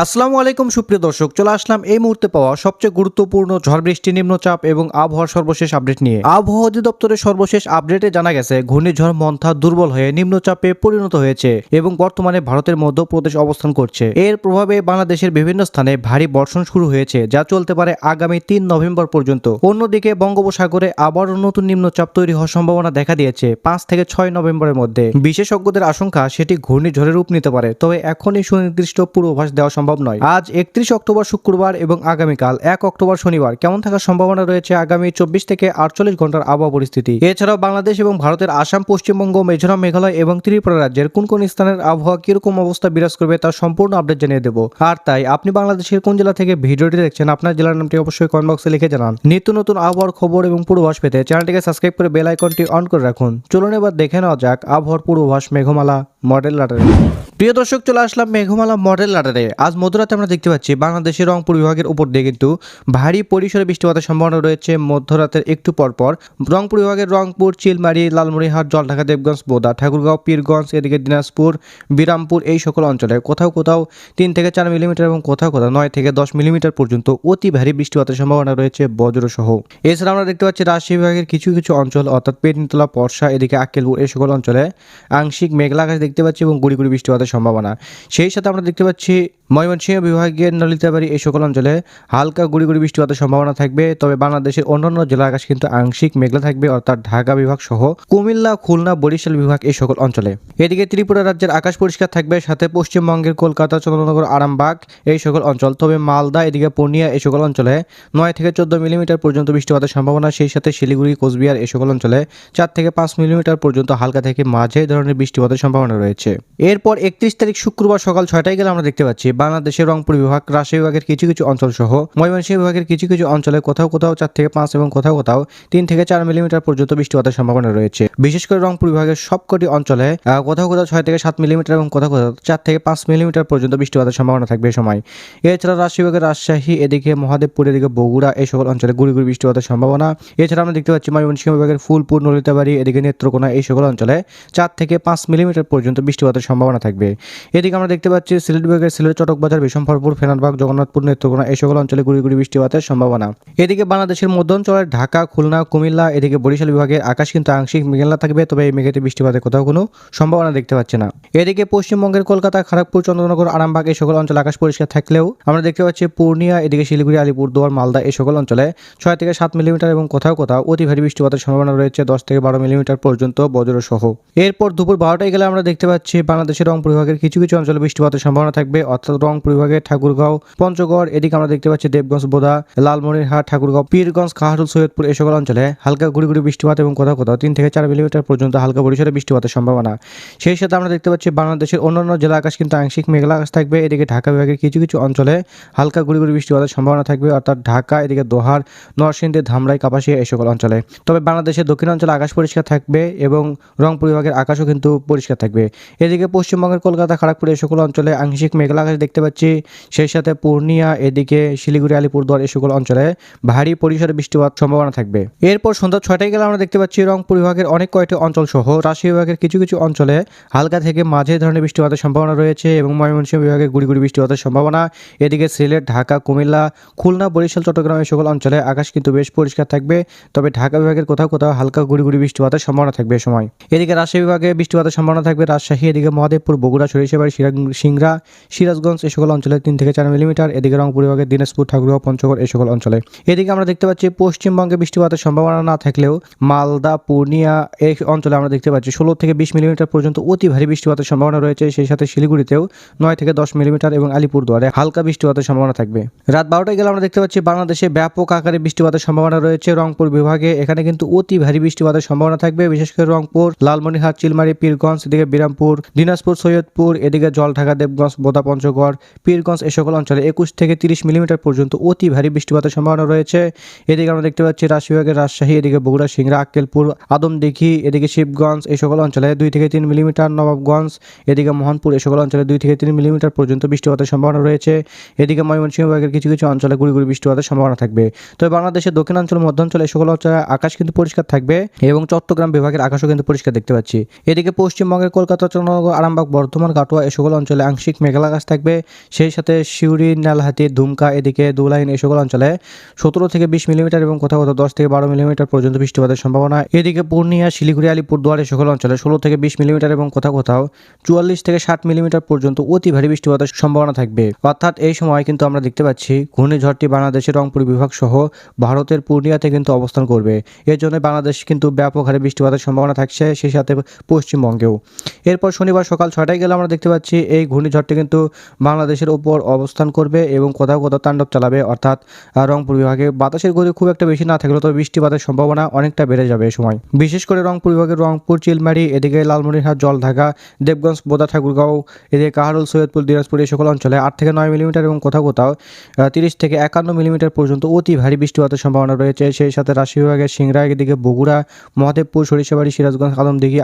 আসসালামু আলাইকুম, সুপ্রিয় দর্শক। চলে আসলাম এই মুহূর্তে পাওয়া সবচেয়ে গুরুত্বপূর্ণ ঝড় বৃষ্টি, নিম্নচাপ এবং আবহাওয়ার সর্বশেষ আপডেট নিয়ে। আবহাওয়া অধিদপ্তরের সর্বশেষ আপডেটে জানা গেছে, ঘূর্ণিঝড় মন্থা দুর্বল হয়ে নিম্নচাপে পরিণত হয়েছে এবং বর্তমানে ভারতের মধ্যপ্রদেশ অবস্থান করছে। এর প্রভাবে বাংলাদেশের বিভিন্ন স্থানে ভারী বর্ষণ শুরু হয়েছে, যা চলতে পারে আগামী তিন নভেম্বর পর্যন্ত। অন্যদিকে বঙ্গোপসাগরে আবারও নতুন নিম্নচাপ তৈরি হওয়ার সম্ভাবনা দেখা দিয়েছে পাঁচ থেকে ছয় নভেম্বরের মধ্যে। বিশেষজ্ঞদের আশঙ্কা, সেটি ঘূর্ণিঝড়ের রূপ নিতে পারে, তবে এখনই সুনির্দিষ্ট পূর্বাভাস দেওয়া সম্ভব নয়। আজ একত্রিশ অক্টোবর শুক্রবার এবং আগামীকাল এক অক্টোবর শনিবার। কেমন থাকার সম্ভাবনা রয়েছে আগামী চব্বিশ থেকে আটচল্লিশ ঘণ্টার আবহাওয়া পরিস্থিতি? এছাড়াও বাংলাদেশ এবং ভারতের আসাম, পশ্চিমবঙ্গ, মিজোরাম, মেঘালয় এবং ত্রিপুরা রাজ্যের কোন কোন স্থানের আবহাওয়া কীরকম অবস্থা বিরাজ করবে তার সম্পূর্ণ আপডেট জানিয়ে দেবো। আর তাই আপনি বাংলাদেশের কোন জেলা থেকে ভিডিওটি দেখছেন আপনার জেলার নামটি অবশ্যই কমেন্ট বক্সে লিখে জানান। নিত্য নতুন আবহাওয়ার খবর এবং পূর্বাভাস পেতে চ্যানেলটিকে সাবস্ক্রাইব করে বেল আইকনটি অন করে রাখুন। চলুন এবার দেখে নেওয়া যাক আবহাওয়ার পূর্বাভাস মেঘমালা মডেল লাটারে প্রিয় দর্শক, চলে আসলাম মেঘমালা মডেল লাটারে আজ মধ্যরাতে আমরা দেখতে পাচ্ছি, বাংলাদেশের রংপুর বিভাগের উপর দিয়ে কিন্তু ভারী পরিসরে বৃষ্টিপাতের সম্ভাবনা রয়েছে মধ্যরাতের একটু পর পর। রংপুর বিভাগের রংপুর, চিলমারি, লালমনিরহাট, জলঢাকা, দেবগঞ্জ, বোদা, ঠাকুরগাঁও, পীরগঞ্জ, এদিকে দিনাজপুর, বিরামপুর এই সকল অঞ্চলে কোথাও কোথাও তিন থেকে চার মিলিমিটার এবং কোথাও কোথাও নয় থেকে দশ মিলিমিটার পর্যন্ত অতি ভারী বৃষ্টিপাতের সম্ভাবনা রয়েছে বজ্রসহ। এছাড়া আমরা দেখতে পাচ্ছি, রাজশাহী বিভাগের কিছু কিছু অঞ্চল, অর্থাৎ পেটনিতলা পর্ষা এদিকে আক্কেলপুর এই সকল অঞ্চলে আংশিক মেঘলা আকাশ দেখতে পাচ্ছি এবং গুড়ি গুড়ি বৃষ্টিপাতের সম্ভাবনা। সেই সাথে আমরা দেখতে পাচ্ছি ময়মনসিংহ বিভাগের নলিতাবাড়ি এই সকল অঞ্চলে হালকা গুড়ি গুড়ি বৃষ্টিপাতের সম্ভাবনা থাকবে। তবে বাংলাদেশের অন্যান্য জেলার আকাশ কিন্তু আংশিক মেঘলা থাকবে, অর্থাৎ ঢাকা বিভাগ সহ কুমিল্লা, খুলনা, বরিশাল বিভাগ এই সকল অঞ্চলে। এদিকে ত্রিপুরা রাজ্যের আকাশ পরিষ্কার থাকবে, সাথে পশ্চিমবঙ্গের কলকাতা, চন্দ্রনগর, আরামবাগ এই সকল অঞ্চল। তবে মালদা, এদিকে পূর্ণিয়া এই সকল অঞ্চলে নয় থেকে চোদ্দ মিলিমিটার পর্যন্ত বৃষ্টিপাতের সম্ভাবনা, সেই সাথে শিলিগুড়ি, কোচবিহার এই সকল অঞ্চলে চার থেকে পাঁচ মিলিমিটার পর্যন্ত হালকা থেকে মাঝে ধরনের বৃষ্টিপাতের সম্ভাবনা রয়েছে। এরপর একত্রিশ তারিখ শুক্রবার সকাল ছয়টায় গেলে আমরা দেখতে পাচ্ছি, বাংলাদেশের রংপুর বিভাগ, রাজশাহী বিভাগের কিছু কিছু অঞ্চল সহ ময়মনসিংহ বিভাগের কিছু কিছু অঞ্চলে কোথাও কোথাও চার থেকে পাঁচ এবং কোথাও কোথাও তিন থেকে চার মিলিমিটার পর্যন্ত বৃষ্টিপাতের সম্ভাবনা রয়েছে। বিশেষ করে রংপুর বিভাগের সবকটি অঞ্চলে কোথাও কোথাও ছয় থেকে সাত মিলিমিটার এবং কোথাও কোথাও চার থেকে পাঁচ মিলিমিটার পর্যন্ত বৃষ্টিপাতের সম্ভাবনা থাকবে এই সময়। এছাড়া রাজশাহী বিভাগের রাজশাহী, এদিকে মহাদেবপুর এদিকে বগুড়া এই সকল অঞ্চলে গুড়ি গুড়ি বৃষ্টিপাতের সম্ভাবনা। এছাড়া আমরা দেখতে পাচ্ছি ময়মনসিংহ বিভাগের ফুলপুর, নলিতাবাড়ি, এদিকে নেত্রকোনা এই সকল অঞ্চলে চার থেকে পাঁচ মিলিমিটার পর্যন্ত বৃষ্টিপাতের সম্ভাবনা থাকবে। এদিকে আমরা দেখতে পাচ্ছি সিলেট বিভাগের সিলেট চটকবাজার বিশম্বরপুর ফেনারবাগ, জগন্নাথপুর, নেত্রকোনা এই সকল অঞ্চলে গুড়ি গুড়ি বৃষ্টিপাতের সম্ভাবনা। এদিকে বাংলাদেশের মধ্যাঞ্চলের ঢাকা, খুলনা, কুমিল্লা, এদিকে বরিশাল বিভাগের আকাশ কিন্তু আংশিক মেঘলা থাকবে, তবে এই মেঘেতে বৃষ্টিপাতের কোথাও কোনো সম্ভাবনা দেখতে পাচ্ছি না। এদিকে পশ্চিমবঙ্গের কলকাতা খড়গপুর চন্দ্রনগর, আরামবাগ এই সকল অঞ্চলে আকাশ পরিষ্কার থাকলেও আমরা দেখতে পাচ্ছি পূর্ণিয়া, এদিকে শিলিগুড়ি, আলিপুরদুয়ার, মালদা এই সকল অঞ্চলে ছয় থেকে সাত মিলিমিটার এবং কোথাও কোথাও অতি ভারী বৃষ্টিপাতের সম্ভাবনা রয়েছে, দশ থেকে বারো মিলিমিটার পর্যন্ত বজ্র সহ এরপর দুপুর বারোটায় গেলে আমরা দেখতে পাচ্ছি বাংলাদেশের রংপুর বিভাগের কিছু কিছু অঞ্চলে বৃষ্টিপাতের সম্ভাবনা থাকবে, অর্থাৎ রংপুর বিভাগের ঠাকুরগাঁও, পঞ্চগড়, এদিকে আমরা দেখতে পাচ্ছি দেবগঞ্জ, বোদা, লালমনিরহাট, ঠাকুরগাঁও, পীরগঞ্জ, কাহারুল, সৈয়দপুর এই সকল অঞ্চলে হালকা গুড়ি গুড়ি বৃষ্টিপাত এবং কোথাও কোথাও তিন থেকে চার মিলিমিটার পর্যন্ত হালকা পরিসরে বৃষ্টিপাতের সম্ভাবনা। সেই সাথে আমরা দেখতে পাচ্ছি বাংলাদেশের অন্যান্য জেলা আকাশ কিন্তু আংশিক মেঘলা আকাশ থাকবে, এদিকে ঢাকা বিভাগের কিছু কিছু অঞ্চলে হালকা গুড়ি গুড়ি বৃষ্টিপাতের সম্ভাবনা থাকবে, অর্থাৎ ঢাকা, এদিকে দোহার, নরসিংদী, ধামরাই, কাপাসিয়া এই সকল অঞ্চলে। তবে বাংলাদেশের দক্ষিণাঞ্চলে আকাশ পরিষ্কার থাকবে এবং রংপুর বিভাগের আকাশও কিন্তু পরিষ্কার থাকবে। এদিকে পশ্চিমবঙ্গের কলকাতা খড়গপুর এই সকল অঞ্চলে আংশিক মেঘলা আকাশ দেখতে পাচ্ছি। সেই সাথে পূর্ণিয়া এদিকে শিলিগুড়ি, আলিপুরদুয়ার এই সকল অঞ্চলে ভারী পরিসরে বৃষ্টিপাত সম্ভাবনা থাকবে। এরপর সন্ধ্যা ছয়টায় গেলে আমরা দেখতে পাচ্ছি রংপুর বিভাগের অনেক কয়েকটি অঞ্চল সহ রাজশাহী বিভাগের কিছু কিছু অঞ্চলে হালকা থেকে মাঝে ধরনের বৃষ্টিপাতের সম্ভাবনা রয়েছে এবং ময়মনসিংহ বিভাগে গুড়ি গুড়ি বৃষ্টিপাতের সম্ভাবনা। এদিকে সিলেট, ঢাকা, কুমিল্লা, খুলনা, বরিশাল, চট্টগ্রাম এই সকল অঞ্চলে আকাশ কিন্তু বেশ পরিষ্কার থাকবে। তবে ঢাকা বিভাগের কোথাও কোথাও হালকা গুড়ি গুড়ি বৃষ্টিপাতের সম্ভাবনা থাকবে এই সময়। এদিকে রাজশাহী বিভাগে বৃষ্টিপাতের সম্ভাবনা থাকবে। রাজশাহী, এদিকে মহাদেবপুর বগুড়া, সরিষাবাড়ি সিংড়া, সিরাজগঞ্জ এই সকল অঞ্চলে তিন থেকে চার মিলিমিটার। এদিকে রংপুর বিভাগের দিনাজপুর, ঠাকুরগাঁও, পঞ্চগড় এই সকল অঞ্চলে। এদিকে আমরা দেখতে পাচ্ছি পশ্চিমবঙ্গে বৃষ্টিপাতের সম্ভাবনা না থাকলেও মালদা, পূর্ণিয়া এই অঞ্চলে আমরা দেখতে পাচ্ছি ষোলো থেকে বিশ মিলিমিটার পর্যন্ত অতি ভারী বৃষ্টিপাতের সম্ভাবনা রয়েছে। সেই সাথে শিলিগুড়িতেও নয় থেকে দশ মিলিমিটার এবং আলিপুরদুয়ারে হালকা বৃষ্টিপাতের সম্ভাবনা থাকবে। রাত বারোটায় গেলে আমরা দেখতে পাচ্ছি বাংলাদেশে ব্যাপক আকারে বৃষ্টিপাতের সম্ভাবনা রয়েছে। রংপুর বিভাগে এখানে কিন্তু অতি ভারী বৃষ্টিপাতের সম্ভাবনা থাকবে। বিশেষ করে রংপুর, লালমনিরহাট, চিলমারি, পীরগঞ্জ, এদিকে বিরামপুর, দিনাজপুর সৈয়দপুর এদিকে জলঢাকা, দেবগঞ্জ, বোদা, পঞ্চগড়, পীরগঞ্জ এই সকল অঞ্চলে একুশ থেকে তিরিশ মিলিমিটার পর্যন্ত অতি ভারী বৃষ্টিপাতের সম্ভাবনা রয়েছে। এদিকে আমরা দেখতে পাচ্ছি রাজশাহী বিভাগের রাজশাহী, এদিকে বগুড়া, সিংড়া, আক্কেলপুর, আদমদিঘি, এদিকে শিবগঞ্জ এই সকল অঞ্চলে দুই থেকে তিন মিলিমিটার, নবাবগঞ্জ, এদিকে মোহনপুর এই সকল অঞ্চলে দুই থেকে তিন মিলিমিটার পর্যন্ত বৃষ্টিপাতের সম্ভাবনা রয়েছে। এদিকে ময়মনসিংহ বিভাগের কিছু কিছু অঞ্চলে গুড়ি গুড়ি বৃষ্টিপাতের সম্ভাবনা থাকবে। তবে বাংলাদেশের দক্ষিণাঞ্চল, মধ্যাঞ্চল এই সকল অঞ্চলে আকাশ কিন্তু পরিষ্কার থাকবে এবং চট্টগ্রাম বিভাগের আকাশও কিন্তু পরিষ্কার দেখতে পাচ্ছি। এদিকে পশ্চিমবঙ্গের কলকাতা, চন্দ্রনগর, আরামবাগ, বর্ধমান বর্ধমান, কাটোয়া এ সকল অঞ্চলে আংশিক মেঘলা আকাশ থাকবে। সেই সাথে শিউরি নালহাতি দুমকা এদিকে দুলাইন এ সকল অঞ্চলে সতেরো থেকে বিশ মিলিমিটার এবং কোথাও কোথাও দশ থেকে বারো মিলিমিটার পর্যন্ত বৃষ্টিপাতের সম্ভাবনা। এদিকে পূর্ণিয়া, শিলিগুড়ি, আলিপুরদুয়ার এ সকল অঞ্চলে ষোলো থেকে বিশ মিলিমিটার এবং কোথাও কোথাও চুয়াল্লিশ থেকে ষাট মিলিমিটার পর্যন্ত অতি ভারী বৃষ্টিপাতের সম্ভাবনা থাকবে। অর্থাৎ এই সময় কিন্তু আমরা দেখতে পাচ্ছি ঘূর্ণিঝড়টি বাংলাদেশের রংপুর বিভাগ সহ ভারতের পূর্ণিয়াতে কিন্তু অবস্থান করবে। এর জন্য বাংলাদেশ কিন্তু ব্যাপক হারে বৃষ্টিপাতের সম্ভাবনা থাকছে, সেই সাথে পশ্চিমবঙ্গেও। এরপর শনিবার সকাল ছয়টায় গেলে আমরা দেখতে পাচ্ছি এই ঘূর্ণিঝড়টি কিন্তু বাংলাদেশের ওপর অবস্থান করবে এবং কোথাও কোথাও তাণ্ডব চালাবে। অর্থাৎ রংপুর বিভাগে বাতাসের গতি খুব একটা বেশি না থাকলেও তবে বৃষ্টিপাতের সম্ভাবনা অনেকটা বেড়ে যাবে এই সময়। বিশেষ করে রংপুর বিভাগের রংপুর, চিলমারি, এদিকে লালমনিরহাট, জলঢাকা, দেবগঞ্জ, বোদা, ঠাকুরগাঁও, এদিকে কাহারুল, সৈয়দপুর, দিনাজপুর এই সকল অঞ্চলে আট থেকে নয় মিলিমিটার এবং কোথাও কোথাও তিরিশ থেকে একান্ন মিলিমিটার পর্যন্ত অতি ভারী বৃষ্টিপাতের সম্ভাবনা রয়েছে। সেই সাথে রাশি বিভাগের সিংরা এদিকে বগুড়া, মহাদেবপুর, সরিষাবাড়ি, সিরাজগঞ্জ, আলমদিঘি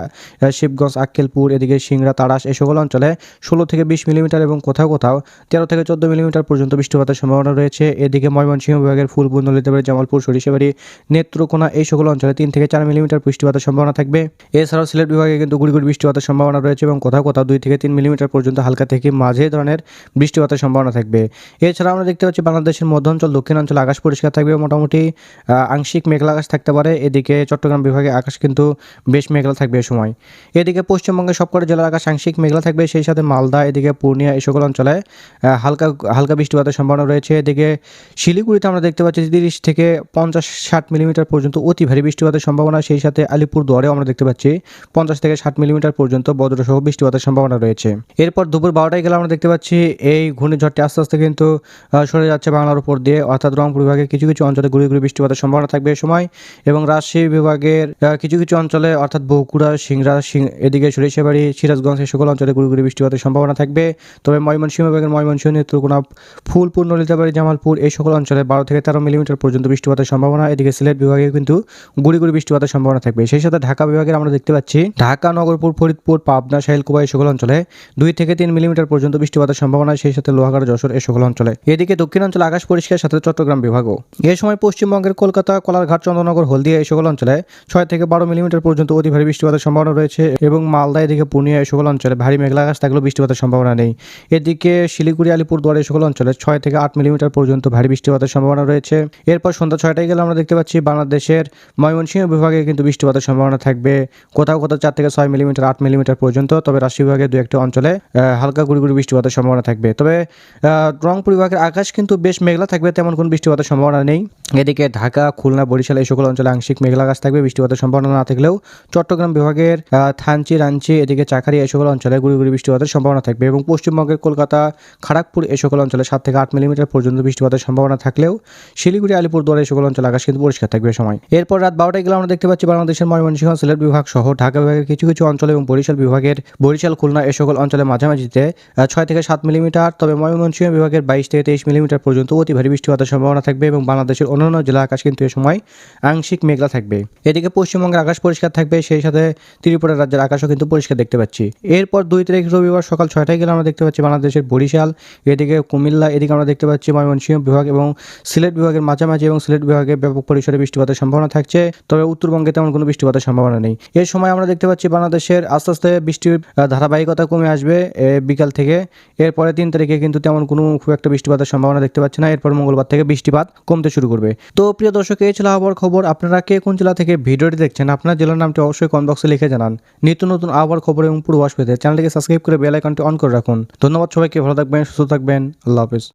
শিবগঞ্জ, আক্কেলপুর, এদিকে সিংরা তারাস এই সকল অঞ্চলে ষোলো থেকে বিশ মিলিমিটার এবং কোথাও কোথাও তেরো থেকে চোদ্দ মিলিমিটার পর্যন্ত বৃষ্টিপাতের সম্ভাবনা রয়েছে। এদিকে ময়মনসিংহ বিভাগের ফুলপুর নলিতাবাড়ি জামালপুর, সরিষাবাড়ি, নেত্রকোনা এই সকল অঞ্চলে তিন থেকে চার মিলিমিটার বৃষ্টিপাতের সম্ভাবনা থাকবে। এছাড়াও সিলেট বিভাগে কিন্তু গুড়ি গুড়ি বৃষ্টিপাতের সম্ভাবনা রয়েছে এবং কোথাও কোথাও দুই থেকে তিন মিলিমিটার পর্যন্ত হালকা থেকে মাঝে ধরনের বৃষ্টিপাতের সম্ভাবনা থাকবে। এছাড়া আমরা দেখতে পাচ্ছি বাংলাদেশের মধ্যাঞ্চল, দক্ষিণাঞ্চল আকাশ পরিষ্কার থাকবে মোটামুটি আংশিক মেঘলা আকাশ থাকতে পারে। এদিকে চট্টগ্রাম বিভাগে আকাশ কিন্তু বেশ মেঘলা থাকবে এ সময়। এদিকে পশ্চিমবঙ্গের সবকটা জেলার আকাশ আংশিক মেঘলা থাকবে, সেই সাথে মালদা, এদিকে পূর্ণিয়া এই সকল অঞ্চলে হালকা হালকা বৃষ্টিপাতের সম্ভাবনা রয়েছে। এদিকে শিলিগুড়িতে আমরা দেখতে পাচ্ছি তিরিশ থেকে পঞ্চাশ ষাট মিলিমিটার পর্যন্ত অতি ভারী বৃষ্টিপাতের সম্ভাবনা, সেই সাথে আলিপুর দুয়ারেও আমরা দেখতে পাচ্ছি পঞ্চাশ থেকে ষাট মিলিমিটার পর্যন্ত বজ্রসহ বৃষ্টিপাতের সম্ভাবনা রয়েছে। এরপর দুপুর বারোটায় গেলে আমরা দেখতে পাচ্ছি এই ঘূর্ণিঝড়টি আস্তে আস্তে কিন্তু সরে যাচ্ছে বাংলার উপর দিয়ে, অর্থাৎ রংপুর বিভাগের কিছু কিছু অঞ্চলে গুড়ি গুড়ি বৃষ্টিপাতের সম্ভাবনা থাকবে এই সময় এবং রাজশাহী বিভাগের কিছু কিছু অঞ্চলে, অর্থাৎ বগুড়া, সিংড়া এদিকে সরিষাবাড়ি, সিরাজগঞ্জ এই সকল অঞ্চলে গুড়ি বৃষ্টিপাতের সম্ভাবনা থাকবে। তবে ময়মনসিংহ বিভাগের ময়মনসিংহ নেত্রকোনা ফুলপুর, নলিতাবাড়ি, জামালপুর এই সকল অঞ্চলে বারো থেকে তেরো মিলিমিটার পর্যন্ত বৃষ্টিপাতের সম্ভাবনা। এদিকে সিলেট বিভাগে কিন্তু গুড়ি বৃষ্টিপাতের সম্ভাবনা থাকবে। সেই সাথে ঢাকা বিভাগের আমরা দেখতে পাচ্ছি, ঢাকা, নগরপুর, ফরিদপুর, পাবনা শাহিলকুবা এই সকল অঞ্চলে দুই থেকে তিন মিলিমিটার পর্যন্ত বৃষ্টিপাতের সম্ভাবনা, সেই সাথে লোহাগাড়া, যশোর এই সকল অঞ্চলে। এদিকে দক্ষিণাঞ্চলে আকাশ পরিষ্কার, সাথে চট্টগ্রাম বিভাগও। এই সময় পশ্চিমবঙ্গের কলকাতা, কলারঘাট, চন্দ্রনগর, হলদিয়া এই সকল অঞ্চলে ছয় থেকে বারো মিলিমিটার পর্যন্ত অতি ভারী বৃষ্টিপাতের সম্ভাবনা রয়েছে এবং মালদা, এদিকে পূর্ণিয়া এই সকল অঞ্চলে ভারী মেঘলা আকাশ থাকলেও বৃষ্টিপাতের সম্ভাবনা নেই। এদিকে শিলিগুড়ি আলিপুরদুয়ার এই সকল অঞ্চলে ছয় থেকে আট মিলিমিটার পর্যন্ত ভারী বৃষ্টিপাতের সম্ভাবনা রয়েছে। এরপর সন্ধ্যা ছয়টায় গেলে আমরা দেখতে পাচ্ছি বাংলাদেশের ময়মনসিংহ বিভাগে কিন্তু বৃষ্টিপাতের সম্ভাবনা থাকবে। কোথাও কোথাও চার থেকে ছয় মিলিমিটার, আট মিলিমিটার পর্যন্ত, তবে রাশি বিভাগে দু একটা অঞ্চলে হালকা গুড়ি বৃষ্টিপাতের সম্ভাবনা থাকবে। তবে রংপুর বিভাগের আকাশ কিন্তু বেশ মেঘলা থাকবে, তেমন কোনো বৃষ্টিপাতের সম্ভাবনা নেই। এদিকে ঢাকা, খুলনা, বরিশাল এই সকল অঞ্চলে আংশিক মেঘলা আকাশ থাকবে, বৃষ্টিপাতের সম্ভাবনা না থাকলেও চট্টগ্রাম বিভাগের থানচি, রাঞ্চি, এদিকে চাকারি এই সকল অঞ্চলে গুড়ি গুড়ি বৃষ্টিপাতের সম্ভাবনা থাকবে এবং পশ্চিমবঙ্গের কলকাতা, খড়গপুর এই সকল অঞ্চলে সাত থেকে আট মিলিমিটার পর্যন্ত বৃষ্টিপাতের সম্ভাবনা থাকলেও শিলিগুড়ি, আলিপুরদুয়ার এই সকল অঞ্চলে আকাশ কিন্তু পরিষ্কার থাকবে সময়। এরপর রাত বারোটায় গেলে আমরা দেখতে পাচ্ছি বাংলাদেশের ময়মনসিংহ, সিলেট বিভাগ সহ ঢাকা বিভাগের কিছু কিছু অঞ্চল এবং বরিশাল বিভাগের বরিশাল, খুলনা এই সকল অঞ্চলে মাঝামাঝিতে ছয় থেকে সাত মিলিমিটার, তবে ময়মনসিংহ বিভাগের বাইশ থেকে তেইশ মিলিমিটার পর্যন্ত অতি ভারী বৃষ্টিপাতের সম্ভাবনা থাকবে এবং বাংলাদেশের অন্যান্য জেলা আকাশ কিন্তু এ সময় আংশিক মেঘলা থাকবে। এদিকে পশ্চিমবঙ্গের আকাশ পরিষ্কার থাকবে, সেই সাথে ত্রিপুরা রাজ্যের আকাশও কিন্তু পরিষ্কার দেখতে পাচ্ছি। এরপর দুই তারিখ রবিবার সকাল ছয়টায় গেলে আমরা দেখতে পাচ্ছি বাংলাদেশের বরিশাল, এদিকে কুমিল্লা, এদিকে আমরা দেখতে পাচ্ছি ময়মনসিংহ বিভাগ এবং সিলেট বিভাগের মাঝামাঝি এবং সিলেট বিভাগে ব্যাপক পরিসরে বৃষ্টিপাতের সম্ভাবনা থাকছে। তবে উত্তরবঙ্গে তেমন কোনো বৃষ্টিপাতের সম্ভাবনা নেই। এর সময় আমরা দেখতে পাচ্ছি বাংলাদেশের আস্তে আস্তে বৃষ্টির ধারাবাহিকতা কমে আসবে বিকাল থেকে। এরপরে তিন তারিখে কিন্তু তেমন কোনো খুব একটা বৃষ্টিপাতের সম্ভাবনা দেখতে পাচ্ছি না। এরপর মঙ্গলবার থেকে বৃষ্টিপাত কমতে শুরু করবে। তো প্রিয় দর্শক, এই ছিল আবহাওয়ার খবর। আপনারা কে কোন জেলা থেকে ভিডিওটি দেখছেন, আপনার জেলার নামটি অবশ্যই কমেন্ট বক্সে লিখে জানান। নিত্য নতুন আবহাওয়ার খবর এবং পূর্বাস পেতে চ্যানেলটিকে সাবস্ক্রাইব করে বেল আইকনটি অন করে রাখুন। ধন্যবাদ সবাইকে, ভালো থাকবেন, সুস্থ থাকবেন, আল্লাহ হাফিজ।